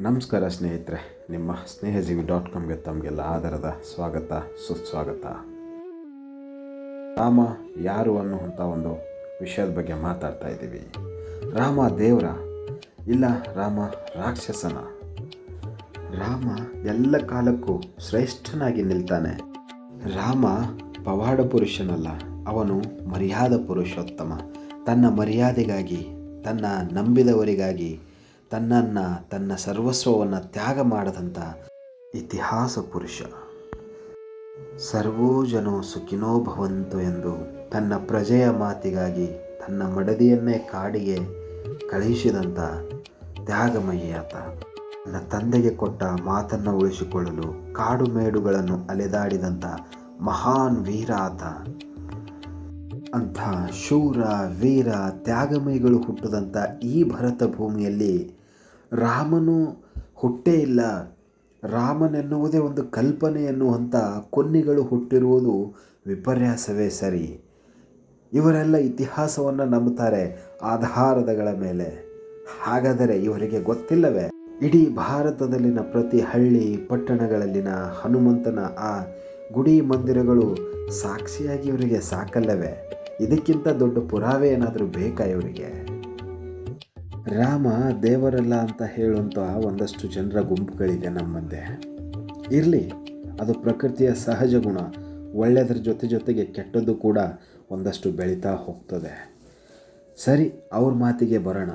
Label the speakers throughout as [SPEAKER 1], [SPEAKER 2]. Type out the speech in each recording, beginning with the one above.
[SPEAKER 1] ನಮಸ್ಕಾರ ಸ್ನೇಹಿತರೆ, ನಿಮ್ಮ ಸ್ನೇಹಜೀವಿ ಡಾಟ್ ಕಾಮ್ಗೆ ತಮಗೆಲ್ಲ ಆಧಾರದ ಸ್ವಾಗತ ಸುಸ್ವಾಗತ ರಾಮ ಯಾರು ಅನ್ನುವಂಥ ಒಂದು ವಿಷಯದ ಬಗ್ಗೆ ಮಾತಾಡ್ತಾ ಇದ್ದೀವಿ. ರಾಮ ದೇವರ, ಇಲ್ಲ ರಾಮ ರಾಕ್ಷಸನ? ರಾಮ ಎಲ್ಲ ಕಾಲಕ್ಕೂ ಶ್ರೇಷ್ಠನಾಗಿ ನಿಲ್ತಾನೆ. ರಾಮ ಪವಾಡ ಪುರುಷನಲ್ಲ, ಅವನು ಮರ್ಯಾದ ಪುರುಷೋತ್ತಮ. ತನ್ನ ಮರ್ಯಾದೆಗಾಗಿ, ತನ್ನ ನಂಬಿದವರಿಗಾಗಿ ತನ್ನನ್ನು, ತನ್ನ ಸರ್ವಸ್ವವನ್ನು ತ್ಯಾಗ ಮಾಡದಂಥ ಇತಿಹಾಸ ಪುರುಷ. ಸರ್ವೋ ಜನೋ ಸುಖಿನೋ ಭವಂತು ಎಂದು ತನ್ನ ಪ್ರಜೆಯ ಮಾತಿಗಾಗಿ ತನ್ನ ಮಡದಿಯನ್ನೇ ಕಾಡಿಗೆ ಕಳುಹಿಸಿದಂಥ ತ್ಯಾಗಮಯಿಯಾತ. ತನ್ನ ತಂದೆಗೆ ಕೊಟ್ಟ ಮಾತನ್ನು ಉಳಿಸಿಕೊಳ್ಳಲು ಕಾಡು ಮೇಡುಗಳನ್ನು ಅಲೆದಾಡಿದಂಥ ಮಹಾನ್ ವೀರ ಆತ ಅಂಥ ಶೂರ, ವೀರ, ತ್ಯಾಗಮಯಿಗಳು ಹುಟ್ಟಿದಂಥ ಈ ಭರತ ಭೂಮಿಯಲ್ಲಿ ರಾಮನು ಹುಟ್ಟೇ ಇಲ್ಲ. ರಾಮನೆನ್ನುವುದೇ ಒಂದು ಕಲ್ಪನೆ ಎನ್ನುವಂಥ ಕೊನ್ನಿಗಳು ಹುಟ್ಟಿರುವುದು ವಿಪರ್ಯಾಸವೇ ಸರಿ. ಇವರೆಲ್ಲ ಇತಿಹಾಸವನ್ನು ನಂಬುತ್ತಾರೆ ಆಧಾರದಗಳ ಮೇಲೆ. ಹಾಗಾದರೆ ಇವರಿಗೆ ಗೊತ್ತಿಲ್ಲವೇ? ಇಡೀ ಭಾರತದಲ್ಲಿನ ಪ್ರತಿ ಹಳ್ಳಿ, ಪಟ್ಟಣಗಳಲ್ಲಿನ ಹನುಮಂತನ ಆ ಗುಡಿ ಮಂದಿರಗಳು ಸಾಕ್ಷಿಯಾಗಿ ಇವರಿಗೆ ಸಾಕಲ್ಲವೇ? ಇದಕ್ಕಿಂತ ದೊಡ್ಡ ಪುರಾವೆ ಏನಾದರೂ ಬೇಕಾ ಇವರಿಗೆ? ರಾಮ ದೇವರಲ್ಲ ಅಂತ ಹೇಳುವಂಥ ಒಂದಷ್ಟು ಜನರ ಗುಂಪುಗಳಿದೆ ನಮ್ಮ ಮಧ್ಯೆ ಇರಲಿ, ಅದು ಪ್ರಕೃತಿಯ ಸಹಜ ಗುಣ. ಒಳ್ಳೆಯದ್ರ ಜೊತೆ ಜೊತೆಗೆ ಕೆಟ್ಟದ್ದು ಕೂಡ ಒಂದಷ್ಟು ಬೆಳೀತಾ ಹೋಗ್ತದೆ. ಸರಿ, ಅವ್ರ ಮಾತಿಗೆ ಬರೋಣ.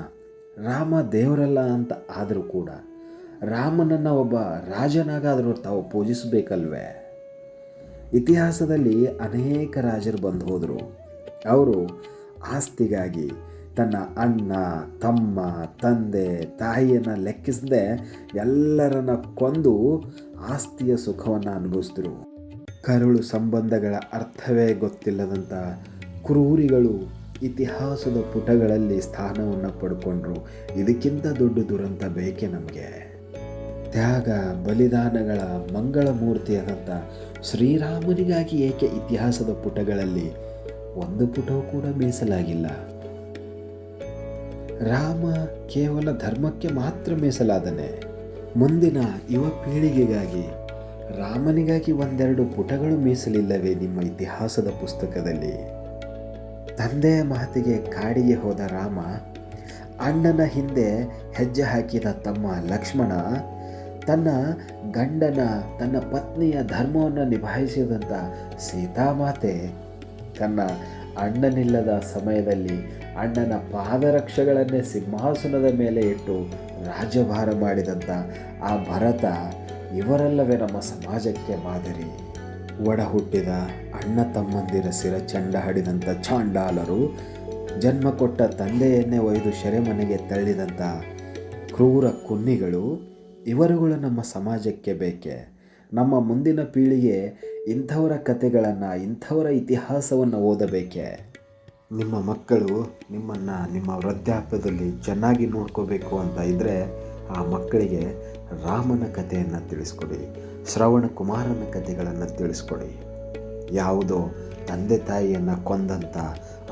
[SPEAKER 1] ರಾಮ ದೇವರಲ್ಲ ಅಂತ ಆದರೂ ಕೂಡ, ರಾಮನನ್ನು ಒಬ್ಬ ರಾಜನಾಗಾದರೂ ತಾವು ಪೂಜಿಸಬೇಕಲ್ವೇ? ಇತಿಹಾಸದಲ್ಲಿ ಅನೇಕ ರಾಜರು ಬಂದು ಹೋದರು. ಅವರು ಆಸ್ತಿಗಾಗಿ ತನ್ನ ಅಣ್ಣ, ತಮ್ಮ, ತಂದೆ, ತಾಯಿಯನ್ನು ಲೆಕ್ಕಿಸದೆ ಎಲ್ಲರನ್ನ ಕೊಂದು ಆಸ್ತಿಯ ಸುಖವನ್ನು ಅನುಭವಿಸಿದ್ರು ಕರುಳು ಸಂಬಂಧಗಳ ಅರ್ಥವೇ ಗೊತ್ತಿಲ್ಲದಂಥ ಕ್ರೂರಿಗಳು ಇತಿಹಾಸದ ಪುಟಗಳಲ್ಲಿ ಸ್ಥಾನವನ್ನು ಪಡ್ಕೊಂಡ್ರು. ಇದಕ್ಕಿಂತ ದೊಡ್ಡ ದುರಂತ ಬೇಕೇ ನಮಗೆ? ತ್ಯಾಗ, ಬಲಿದಾನಗಳ ಮಂಗಳ ಮೂರ್ತಿಯಾದಂಥ ಶ್ರೀರಾಮನಿಗಾಗಿ ಏಕೆ ಇತಿಹಾಸದ ಪುಟಗಳಲ್ಲಿ ಒಂದು ಪುಟವೂ ಕೂಡ ಮೀಸಲಾಗಿಲ್ಲ? ರಾಮ ಕೇವಲ ಧರ್ಮಕ್ಕೆ ಮಾತ್ರ ಮೀಸಲಾದನೆ. ಮುಂದಿನ ಯುವ ಪೀಳಿಗೆಗಾಗಿ ರಾಮನಿಗಾಗಿ ಒಂದೆರಡು ಪುಟಗಳು ಮೀಸಲಿಲ್ಲವೇ ನಿಮ್ಮ ಇತಿಹಾಸದ ಪುಸ್ತಕದಲ್ಲಿ. ತಂದೆಯ ಮಾತಿಗೆ ಕಾಡಿಗೆ ಹೋದ ರಾಮ, ಅಣ್ಣನ ಹಿಂದೆ ಹೆಜ್ಜೆ ಹಾಕಿದ ತಮ್ಮ ಲಕ್ಷ್ಮಣ, ತನ್ನ ಗಂಡನ, ತನ್ನ ಪತ್ನಿಯ ಧರ್ಮವನ್ನು ನಿಭಾಯಿಸಿದಂಥ ಸೀತಾಮಾತೆ, ತನ್ನ ಅಣ್ಣನಿಲ್ಲದ ಸಮಯದಲ್ಲಿ ಅಣ್ಣನ ಪಾದರಕ್ಷೆಗಳನ್ನೇ ಸಿಂಹಾಸನದ ಮೇಲೆ ಇಟ್ಟು ರಾಜ್ಯಭಾರ ಮಾಡಿದಂಥ ಆ ಭರತ ಇವರೆಲ್ಲವೇ ನಮ್ಮ ಸಮಾಜಕ್ಕೆ ಮಾದರಿ. ಒಡ ಹುಟ್ಟಿದ ಅಣ್ಣ ತಮ್ಮಂದಿರ ಸಿರ ಚಂಡ ಹಡಿದಂಥ ಚಾಂಡಾಲರು ಜನ್ಮ ಕೊಟ್ಟ ತಂದೆಯನ್ನೇ ಒಯ್ದು ಶೆರೆಮನೆಗೆ ತಳ್ಳಿದಂಥ ಕ್ರೂರ ಕುನ್ನಿಗಳು ಇವರುಗಳು ನಮ್ಮ ಸಮಾಜಕ್ಕೆ ಬೇಕೆ? ನಮ್ಮ ಮುಂದಿನ ಪೀಳಿಗೆ ಇಂಥವರ ಕತೆಗಳನ್ನು ಇಂಥವರ ಇತಿಹಾಸವನ್ನು ಓದಬೇಕೆ? ನಿಮ್ಮ ಮಕ್ಕಳು ನಿಮ್ಮನ್ನು ನಿಮ್ಮ ವೃದ್ಧಾಪ್ಯದಲ್ಲಿ ಚೆನ್ನಾಗಿ ನೋಡ್ಕೋಬೇಕು ಅಂತ ಇದ್ದರೆ ಆ ಮಕ್ಕಳಿಗೆ ರಾಮನ ಕಥೆಯನ್ನು ತಿಳಿಸ್ಕೊಡಿ, ಶ್ರವಣ ಕುಮಾರನ ಕಥೆಗಳನ್ನು ತಿಳಿಸ್ಕೊಡಿ. ಯಾವುದೋ ತಂದೆ ತಾಯಿಯನ್ನು ಕೊಂದಂಥ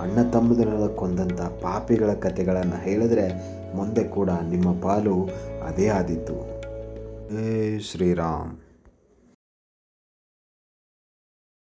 [SPEAKER 1] ಅಣ್ಣ ತಮ್ಮದರ ಕೊಂದಂಥ ಪಾಪಿಗಳ ಕಥೆಗಳನ್ನು ಹೇಳಿದ್ರೆ ಮುಂದೆ ಕೂಡ ನಿಮ್ಮ ಪಾಲು ಅದೇ ಆದಿತ್ತು ಏ ಶ್ರೀರಾಮ್.